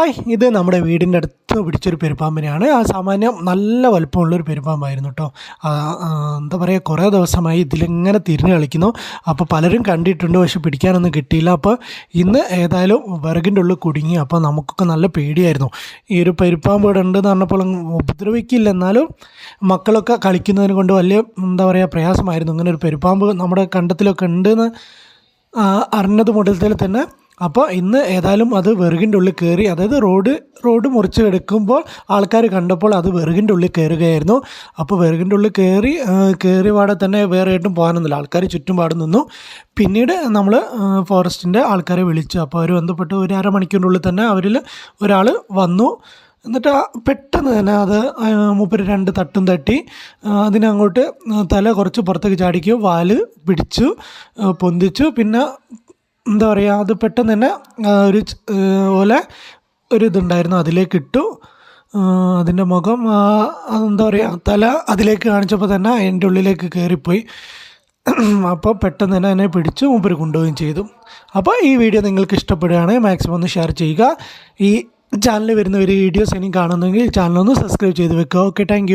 Hi ഇത് നമ്മുടെ വീടിന്റെ അടുത്ത് പിടിച്ചൊരു പെരുപ്പാമ്പിനെയാണ് ആ സാമാന്യം നല്ല വലുപ്പമുള്ളൊരു പെരുപ്പാമ്പായിരുന്നു കേട്ടോ എന്താ പറയുക കുറേ ദിവസമായി ഇതിലിങ്ങനെ തിരിഞ്ഞ് കളിക്കുന്നു. അപ്പോൾ പലരും കണ്ടിട്ടുണ്ട് പക്ഷെ പിടിക്കാനൊന്നും കിട്ടിയില്ല. അപ്പോൾ ഇന്ന് ഏതായാലും വിറകിന്റെ ഉള്ളിൽ കുടുങ്ങി. അപ്പോൾ നമുക്കൊക്കെ നല്ല പേടിയായിരുന്നു. ഈ ഒരു പെരുപ്പാമ്പ് ഇവിടെ ഉണ്ടെന്ന് പറഞ്ഞപ്പോൾ ഉപദ്രവിക്കില്ല. എന്നാലും മക്കളൊക്കെ കളിക്കുന്നതിനെ കൊണ്ട് വലിയ എന്താ പറയുക പ്രയാസമായിരുന്നു. ഇങ്ങനെ ഒരു പെരുപ്പാമ്പ് നമ്മുടെ കണ്ടത്തിലൊക്കെ ഉണ്ടെന്ന് അറിഞ്ഞത് മുതൽ തന്നെ അപ്പോൾ ഇന്ന് ഏതായാലും അത് വെറുകിന്റെ ഉള്ളിൽ കയറി അതായത് റോഡ് റോഡ് മുറിച്ച് എടുക്കുമ്പോൾ ആൾക്കാർ കണ്ടപ്പോൾ അത് വെറുകിന്റെ ഉള്ളിൽ കയറുകയായിരുന്നു. അപ്പോൾ വെറുകിന്റെ ഉള്ളിൽ കയറി കയറി പാടെ തന്നെ വേറെ ആയിട്ടും പോകാനൊന്നുമില്ല. ആൾക്കാർ ചുറ്റുപാട് നിന്നു. പിന്നീട് നമ്മൾ ഫോറസ്റ്റിന്റെ ആൾക്കാരെ വിളിച്ചു. അപ്പോൾ അവർ ബന്ധപ്പെട്ട് ഒരു അരമണിക്കൂറിനുള്ളിൽ തന്നെ അവരിൽ ഒരാൾ വന്നു. എന്നിട്ട് പെട്ടെന്ന് തന്നെ അത് മൂപ്പര് രണ്ട് തട്ടും തട്ടി അതിനങ്ങോട്ട് തല കുറച്ച് പുറത്തേക്ക് ചാടിക്കും വാൽ പിടിച്ചു പൊന്തിച്ചു. പിന്നെ എന്താ പറയുക അത് പെട്ടെന്ന് തന്നെ ഒരു പോലെ ഒരു ഇതുണ്ടായിരുന്നു അതിലേക്ക് ഇട്ടു അതിന്റെ മുഖം എന്താ പറയുക തല അതിലേക്ക് കാണിച്ചപ്പോൾ തന്നെ അതിന്റെ ഉള്ളിലേക്ക് കയറിപ്പോയി അപ്പോൾ പെട്ടെന്ന് തന്നെ എന്നെ പിടിച്ചു മൂപ്പര് കൊണ്ടുപോവുകയും ചെയ്തു. അപ്പോൾ ഈ വീഡിയോ നിങ്ങൾക്ക് ഇഷ്ടപ്പെടുകയാണെങ്കിൽ മാക്സിമം ഒന്ന് ഷെയർ ചെയ്യുക. ഈ ചാനലിൽ വരുന്ന ഒരു വീഡിയോസ് ഇനി കാണുന്നെങ്കിൽ ചാനലൊന്ന് സബ്സ്ക്രൈബ് ചെയ്ത് വെക്കുക. Okay thank